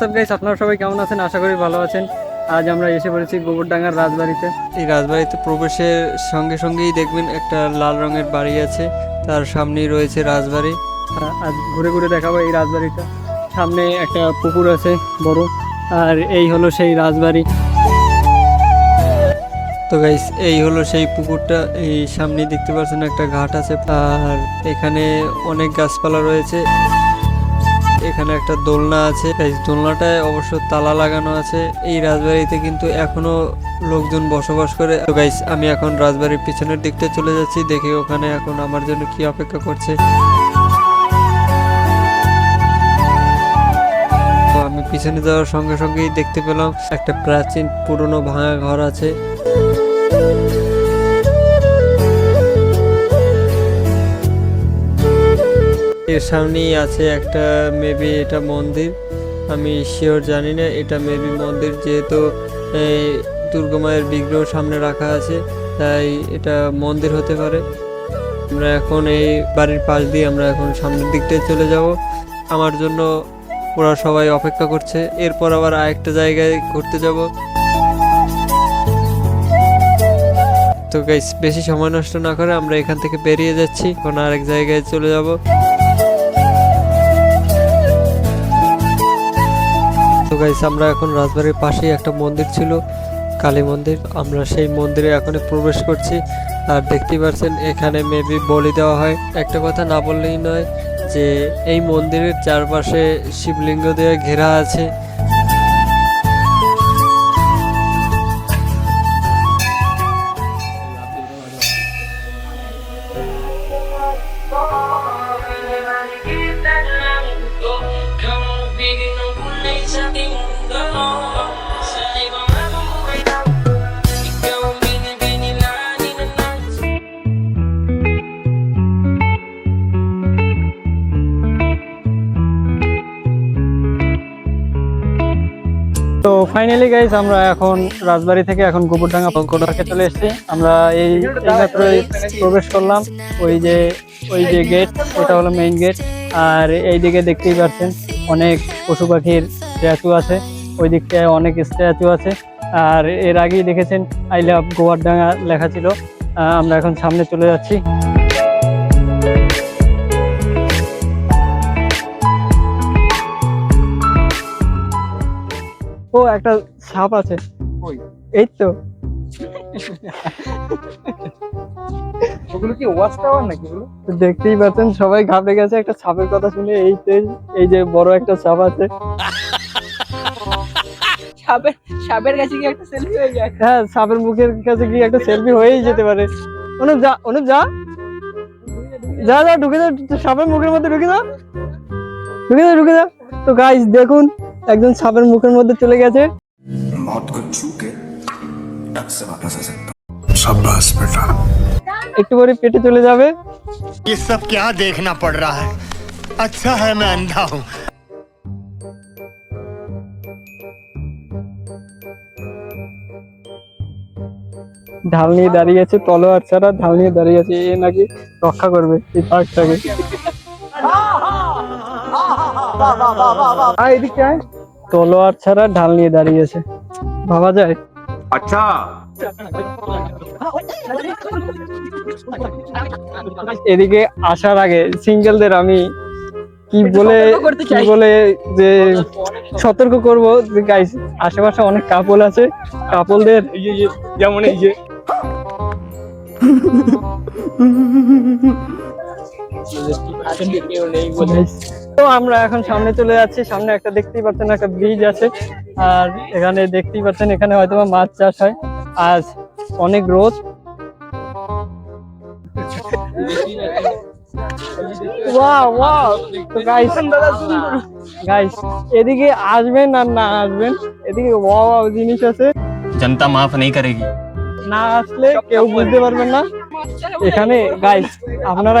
WhatsApp guys আপনারা সবাই কেমন আছেন? আশা করি ভালো আছেন। আজ আমরা এসে পড়েছি গোবরডাঙ্গার রাজবাড়িতে। এই রাজবাড়িতে প্রবেশের সঙ্গে সঙ্গেই দেখবেন একটা লাল রঙের বাড়ি আছে। তার সামনেই রয়েছে রাজবাড়ি। আজ ঘুরে ঘুরে দেখাবো এই রাজবাড়িটা। সামনে একটা পুকুর আছে বড় আর এই হলো সেই রাজবাড়ি। তো গাইস এই হলো সেই পুকুরটা। এই সামনে দেখতে পাচ্ছেন একটা ঘাট আছে। আর এখানে অনেক গাছপালা রয়েছে। এখানে একটা দোলনা আছে। এই দোলনাটায় অবশ্য তালা লাগানো আছে। এই রাজবাড়িতে কিন্তু এখনও লোকজন বসবাস করে। তো গাইস আমি এখন রাজবাড়ির পিছনের দিকটা চলে যাচ্ছি। দেখি ওখানে এখন আমার জন্য কি অপেক্ষা করছে। আমি পিছনে যাওয়ার সঙ্গে সঙ্গেই দেখতে পেলাম একটা প্রাচীন পুরনো ভাঙা ঘর আছে। এর সামনেই আছে একটা মেবি এটা মন্দির। আমি শিওর জানি না, এটা মেবি মন্দির যেহেতু এই দুর্গা মায়ের বিগ্রহ সামনে রাখা আছে, তাই এটা মন্দির হতে পারে। আমরা এখন এই বাড়ির পাশ দিয়ে আমরা এখন সামনের দিকটায় চলে যাব। আমার জন্য ওরা সবাই অপেক্ষা করছে, এরপর আবার আরেকটা জায়গায় ঘুরতে যাব। তো গাইস বেশি সময় নষ্ট না করে আমরা এখান থেকে বেরিয়ে যাচ্ছি, এখন আরেক জায়গায় চলে যাব। তো গাইস আমরা এখন রাজবাড়ির পাশেই একটা মন্দির ছিল, কালী মন্দির। আমরা সেই মন্দিরে এখন প্রবেশ করছি। আর দেখতেই পাচ্ছেন এখানে মেবি বলি দেওয়া হয়। একটা কথা না বললেই নয় যে, এই মন্দিরের চারপাশে শিবলিঙ্গ দিয়ে ঘেরা আছে। তো ফাইনালি গাইজ আমরা এখন রাজবাড়ি থেকে এখন গোবরডাঙ্গা পার্কে চলে এসেছি। আমরা এই এইমাত্রই প্রবেশ করলাম। ওই যে ওই যে গেট ওটা হলো মেইন গেট আর এই দিকে দেখতেই পাচ্ছেন অনেক পশু পাখির স্ট্যাচু আছে ওই দিকটায় অনেক স্ট্যাচু আছে। আর এর আগেই দেখেছেন আই লাভ গোবরডাঙ্গা লেখা ছিল। আহ, আমরা এখন সামনে চলে যাচ্ছি। ও একটা সাপ আছে। এই তো। ওগুলো কি ওয়াচ টাওয়ার নাকি বলো? দেখতেই পাচ্ছেন সবাই ঘাবড়ে গেছে একটা সাপের কথা শুনে এই এই যে বড় একটা সাপ আছে। সাপের সাপের কাছে কি একটা সেলফি হয়ে যায়। হ্যাঁ সাপের মুখের কাছে কি একটা সেলফি হয়েই যেতে পারে। অনুপ যা অনুপ যা। যা যা ঢুকে যা সাপের মুখের মধ্যে ঢুকে যা। ঢুকে যা ঢুকে যা। তো গাইস দেখুন একজন সাপের মুখের মধ্যে চলে গেছে। মত কর के टक से वापस आ सकता हूँ शाबाश बेटा একটু পরে পেটে চলে যাবে ये सब क्या देखना पड़ रहा है अच्छा है मैं अंधा हूँ ঢাল নিয়ে দাঁড়িয়ে আছে তলোয়ার ছাড়া ঢাল নিয়ে দাঁড়িয়ে আছে এ নাকি রক্ষা করবে এই পার্কটাকে আর এদিকে আয়। তলোয়ার ছাড়া ঢাল নিয়ে দাঁড়িয়ে আছে ভাবা যায় আচ্ছা। এদিকে আসার আগে সিঙ্গেলদের আমি কি বলে কি বলে যে সতর্ক করব। যে গাইস আশেপাশে অনেক কাপল আছে। কাপলদের যেমন এই যে। কেউ নেই তো আমরা এখন সামনে চলে যাচ্ছি। সামনে একটা দেখতেই পাচ্ছেন একটা ব্রিজ আছে। আর এখানে দেখতেই পাচ্ছেন এখানে হয়তো মাছ চাষ হয়। আজ অনেক রোদ। এদিকে আসবেন আর না আসবেন এদিকে জিনিস আছে। না আসলে কেউ বুঝতে পারবেন না। এখানে গাইস আপনারা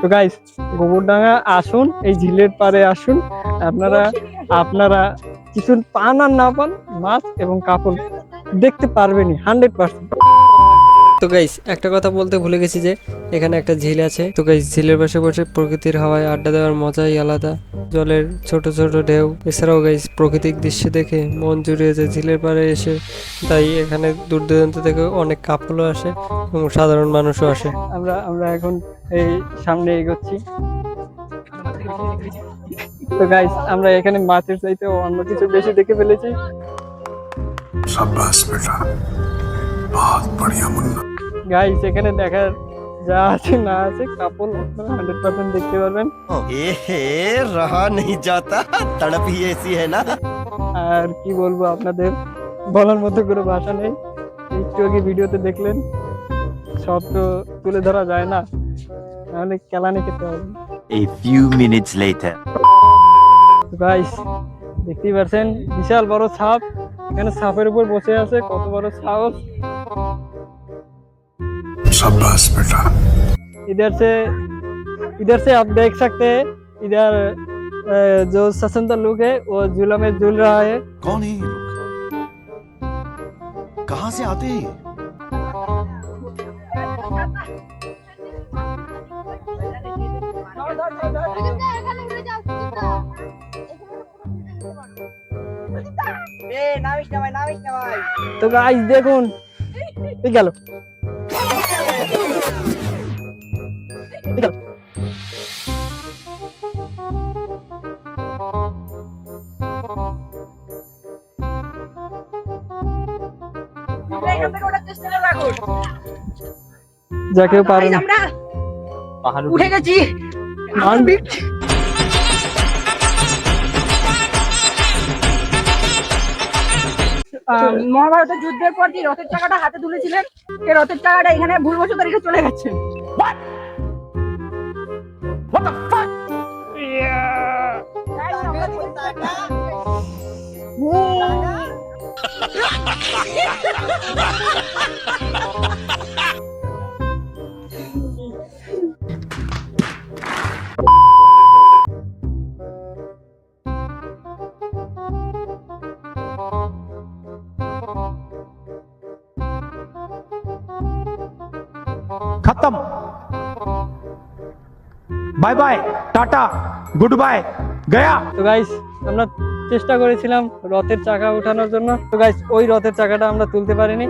তো গাইস গোবরডাঙ্গা আসুন এই ঝিলের পারে আসুন। আপনারা আপনারা কিছু পান আর না পান মাছ এবং কাপড় দেখতে পারবেনই হান্ড্রেড পার্সেন্ট তো গাইস একটা কথা বলতে ভুলে গেছি যে এখানে একটা ঝিল আছে। তো গাইস ঝিলের পাশে বসে প্রকৃতির হাওয়ায় আড্ডা দেওয়ার মজাই আলাদা। জলের ছোট ছোট ঢেউ। এছাড়াও গাইস প্রাকৃতিক দৃশ্য দেখে মন জুড়িয়ে যায় ঝিলের পাড়ে এসে। তাই এখানে দূর দূরান্ত থেকে অনেক কাপলও আসে এবং সাধারণ মানুষও আসে। আমরা আমরা এখন এই সামনে এগোচ্ছি। তো গাইস আমরা এখানে মাছের চাইতে অন্য কিছু বেশি দেখে ফেলেছি। গাইস এখানে দেখার যা আছে না আছে কাপল আপনারা হান্ড্রেড পার্সেন্ট দেখতে পারবেন। রাহা নেই যাতা তড়পি এসি হ্যাঁ না। আর কি বলব আপনাদের বলার মতো কোনো ভাষা নেই। একটু আগে ভিডিওতে দেখলেন সব তো তুলে ধরা যায় না। নাহলে কেলানি খেতে হবে A few minutes later. Guys দেখতেই পাচ্ছেন বিশাল বড় সাপ এখানে সাপের উপর বসে আছে কত বড় সাহস शाबाश बेटा इधर से इधर से आप देख सकते हैं इधर अ, जो ससंता लोग है वो झूला में झूल रहा है कौन है ये लोग कहाँ से आते हैं তো গাইস দেখুন ঠিক গেল ঠিক গেল। যা কেউ পারে না আমরা উঠে গেছি মহাভারতের যুদ্ধের পর যে রথের চাকাটা হাতে তুলেছিলেন সেই রথের চাকাটা এখানে ভুলবশত রেখে চলে গেছে। Yeah. By bye tata good bye গয়া তো গাইস আমরা চেষ্টা করেছিলাম রথের চাকা উঠানোর জন্য। তো গাইস ওই রথের চাকাটা আমরা তুলতে পারিনি।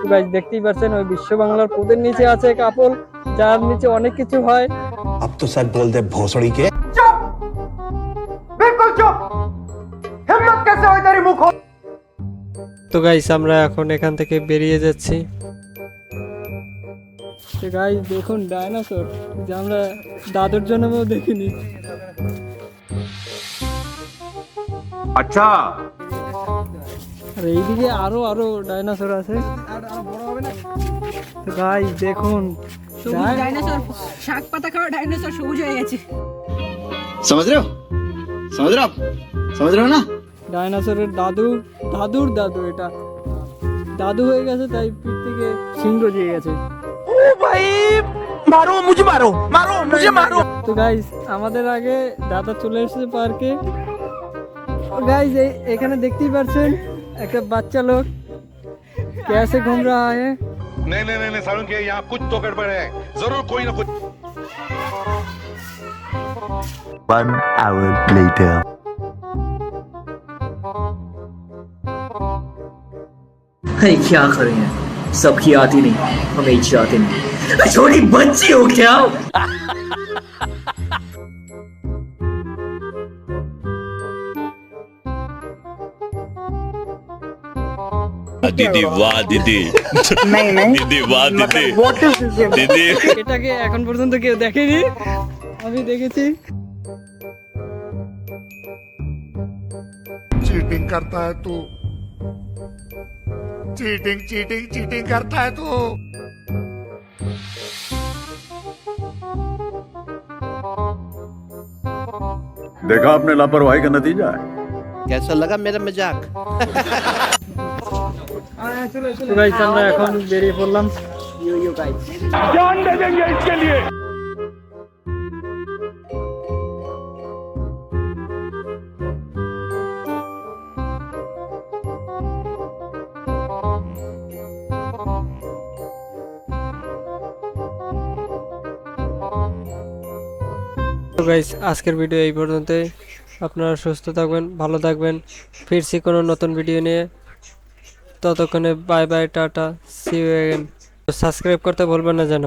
তো গাইস দেখতেই পাচ্ছেন ওই বিশ্ব বাংলার পুদের নিচে আছে কাপল। যার নিচে অনেক কিছু হয়। আপ তো স্যার বল দে ভোসড়ি কে চুপ! বিলকুল চুপ! হিম্মত কেসে ওই তারি মুখ। তো গাইস আমরা এখন এখান থেকে বেরিয়ে যাচ্ছি। তো গাইস দেখুন ডাইনোসর যে আমরা দাদুর জন্মেও দেখিনি अच्छा আর এইদিকে আরো আরো ডাইনোসর আছে তো গাইস দেখুন সবুজ ডাইনোসর শাক পাতা খাওয়া ডাইনোসর সবুজ হয়ে গেছে समझ रहे हो समझ रहे हो आप समझ रहे हो ना ডাইনোসরের দাদু দাদুর দাদু এটা দাদু হয়ে গেছে তাই পিঠ থেকে সিং গজিয়ে গেছে मारो मुझे मारो मारो मुझे मारो তো গাইস আমাদের আগে দাদা চলে এসেছে পার্কে গাইস এখানে দেখতেই পাচ্ছেন একটা বাচ্চা লোক कैसे घूम रहा है नहीं नहीं नहीं सारुण के यहाँ कुछ तो गड़बड़ है जरूर कोई ना कुछ One hour later. अरे क्या करें सबकी आती नहीं हमें चाहते नहीं छोटी बच्ची हो क्या दीदी वाह दीदी नहीं नहीं दीदी वाह दीदी दीदी এটাকে এখন পর্যন্ত কেউ দেখেনি আমি দেখেছি चीटिंग करता है तू चीटिंग चीटिंग चीटिंग करता है तू देखा आपने लापरवाही का नतीजा है कैसा लगा मेरा मजाक তো গাইস আমরা এখন বেরিয়ে পড়লাম जान दे देंगे इसके लिए গাইস আজকের ভিডিও এই পর্যন্তই। আপনারা সুস্থ থাকবেন, ভালো থাকবেন। ফিরছি কোনো নতুন ভিডিও নিয়ে। ততক্ষণে bye bye tata see subscribe করতে ভুলবেন না যেন।